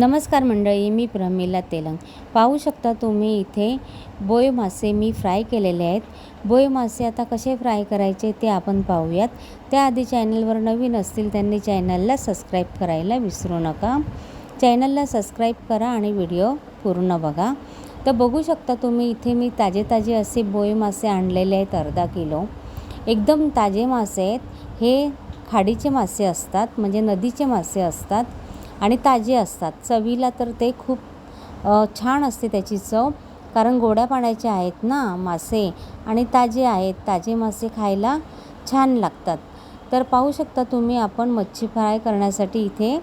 नमस्कार मंडळी मी प्रमिला तेलंग. पाहू शकता तुम्ही इथे बोय मासे मी फ्राय केलेले आहेत. बोय मासे आता कसे फ्राय करायचे ते आपण पाहूयात. त्याआधी चॅनलवर नवीन असतील त्यांनी चॅनलला सबस्क्राईब करायला विसरू नका. चॅनलला सबस्क्राईब करा आणि व्हिडिओ पूर्ण बघा. तर बघू शकता तुम्ही इथे मी ताजे ताजे असे बोय मासे आणलेले आहेत अर्धा किलो. एकदम ताजे मासे आहेत. हे खाडीचे मासे असतात म्हणजे नदीचे मासे असतात. आणि ताजे असतात. चवीला तर ते खूप छान असते त्याची चव. कारण गोड्या पाण्याचे आहेत ना मासे आणि ताजे आहेत. ताजे मासे खायला छान लागतात. तर पाहू शकता तुम्ही आपण मच्छी फ्राय करण्यासाठी इथे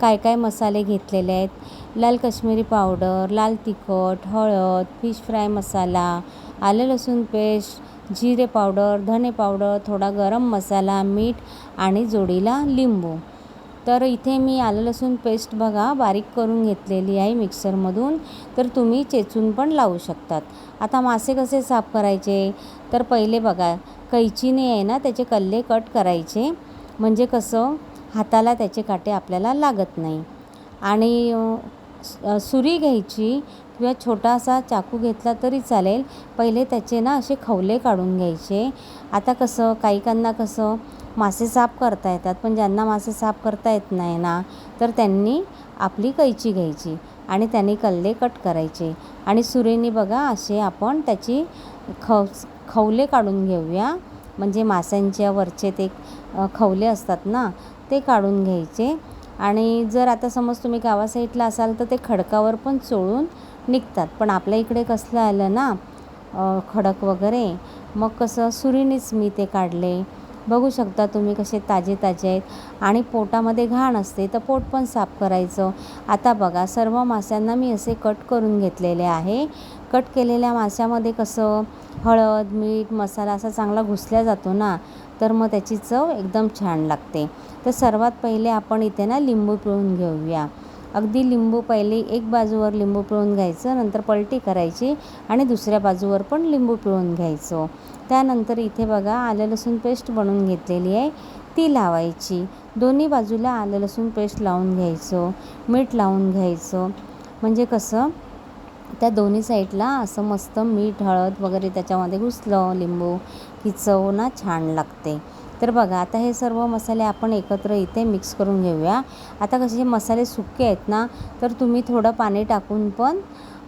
काय काय मसाले घेतलेले आहेत. लाल काश्मीरी पावडर लाल तिखट हळद फिश फ्राय मसाला आलं लसूण पेस्ट जिरे पावडर धने पावडर थोडा गरम मसाला मीठ आणि जोडीला लिंबू. तर इथे मी आलं लसूण पेस्ट बघा बारीक करून घेतलेली आहे मिक्सरमधून तर तुम्ही चेचून पण लावू शकतात. आता मासे कसे साफ करायचे? तर पहिले बघा कैचीने आहे ना त्याचे कल्ले कट करायचे. म्हणजे कसं? हाताला त्याचे काटे आपल्याला लागत नाही. आणि सुरी घ्यायची किंवा छोटासा चाकू घेतला तरी चालेल. पहिले त्याचे ना असे खवले काढून घ्यायचे. आता कसं? काहीकांना कसं? मासे साफ करता येतात पण ज्यांना मासे साफ करता येत नाही ना तर त्यांनी आपली कैची घ्यायची आणि त्यांनी कल्ले कट करायचे. आणि सुरीने बघा असे आपण त्याची खव खवले काढून घेऊया. म्हणजे माशांच्या वरचे ते खवले असतात ना ते काढून घ्यायचे. आणि जर आता समज तुम्ही गावा साईडला असाल तर ते खडकावर पण चोळून निघतात. पण आपल्या इकडे कसलं आलं ना खडक वगैरे मग कसं सुरीनेच मी ते काढले. बघू शकता तुम्ही कसे ताजे ताजे आहेत. आणि पोटामध्ये घाण असते तर पोट पण साफ करायचं. आता बघा सर्व माशांना मी असे कट करून घेतलेले आहे. कट केलेल्या माशामध्ये कसं हळद मीठ मसाला असा चांगला घुसल्या जातो ना तर मग त्याची चव एकदम छान लागते. तर सर्वात पहिले आपण इथे ना लिंबू पिळून घेऊया. अगदी लिंबू पहिले एक बाजूवर लिंबू पिळून घ्यायचं नंतर पलटी करायची आणि दुसऱ्या बाजूवर पण लिंबू पिळून घ्यायचं. त्यानंतर इथे बघा आलं लसूण पेस्ट बनवून घेतलेली आहे. ती लावायची. दोन्ही बाजूला आलं लसूण पेस्ट लावून घ्यायचं मीठ लावून घ्यायचं. म्हणजे कसं त्या दोन्ही साईडला असं मस्त मीठ हळद वगैरे त्याच्यामध्ये घुसलं लिंबू की चव ना छान लागते. तर बघा आता हे सर्व मसाले आपण एकत्र इथे मिक्स करून घेऊया. आता कसे हे मसाले सुके आहेत ना तर तुम्ही थोडं पाणी टाकून पण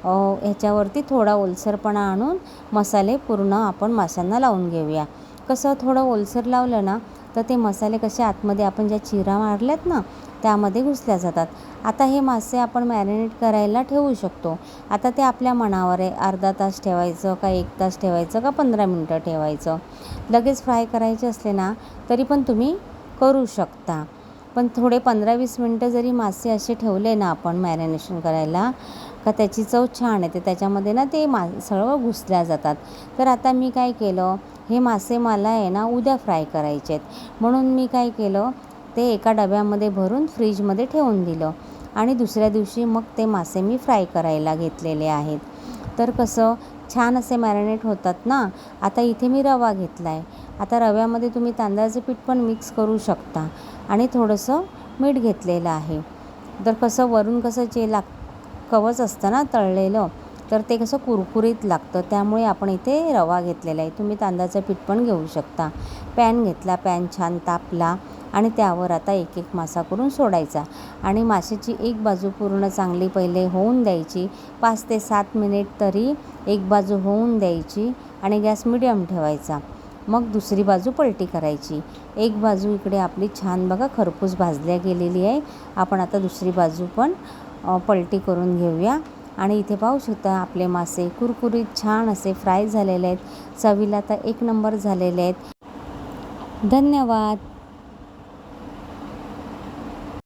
ह्याच्यावरती थोडा ओलसरपणा आणून मसाले पूर्ण आपण माशांना लावून घेऊया. कसं थोडं ओलसर लावलं ना तर ते मसाले कसे आतमध्ये आपण ज्या चिरा मारल्यात ना त्यामध्ये घुसल्या जातात. आता हे मासे आपण मॅरिनेट करायला ठेवू शकतो. आता ते आपल्या मनावर आहे. अर्धा तास ठेवायचं का एक तास ठेवायचं का पंधरा मिनटं ठेवायचं. लगेच फ्राय करायचे असले ना तरी पण तुम्ही करू शकता. पण थोडे पंधरा वीस मिनटं जरी मासे असे ठेवले ना आपण मॅरिनेशन करायला का त्याची चव छान येते. त्याच्यामध्ये ना ते मा सर्व घुसल्या जातात. तर आता मी काय केलं हे मासे मला आहे ना उद्या फ्राय करायचे आहेत म्हणून मी काय केलं ते एका डब्यामध्ये भरून फ्रीजमध्ये ठेवून दिलं. आणि दुसऱ्या दिवशी मग ते मासे मी फ्राय करायला घेतलेले आहेत. तर कसं छान असे मॅरिनेट होतात ना. आता इथे मी रवा घेतला आहे आता रव्यामध्ये तुम्ही तांदळाचं पीठ पण मिक्स करू शकता. आणि थोडंसं मीठ घेतलेलं आहे. तर कसं वरून कसं जे लाग कवच असतं ना तळलेलं तर ते कसं कुरकुरीत लागतं. त्यामुळे आपण इथे रवा घेतलेला आहे. तुम्ही तांदळाचं पीठ पण घेऊ शकता. पॅन घेतला पॅन छान तापला आणि त्यावर आता एक एक मासा करून सोडायचा. आणि माशाची एक बाजू पूर्ण चांगली पहिले होऊन द्यायची. पाच ते सात मिनिट तरी एक बाजू होऊन द्यायची आणि गॅस मिडियम ठेवायचा. मग दुसरी बाजू पलटी करायची. एक बाजू इकडे आपली छान बघा खरपूस भाजल्या गेलेली आहे. आपण आता दुसरी बाजू पण पलटी करून घेऊया. आणि इथे पाहू शकता आपले मासे कुरकुरीत छान असे फ्राय झालेले आहेत. चवीला तर एक नंबर झालेले आहेत. धन्यवाद.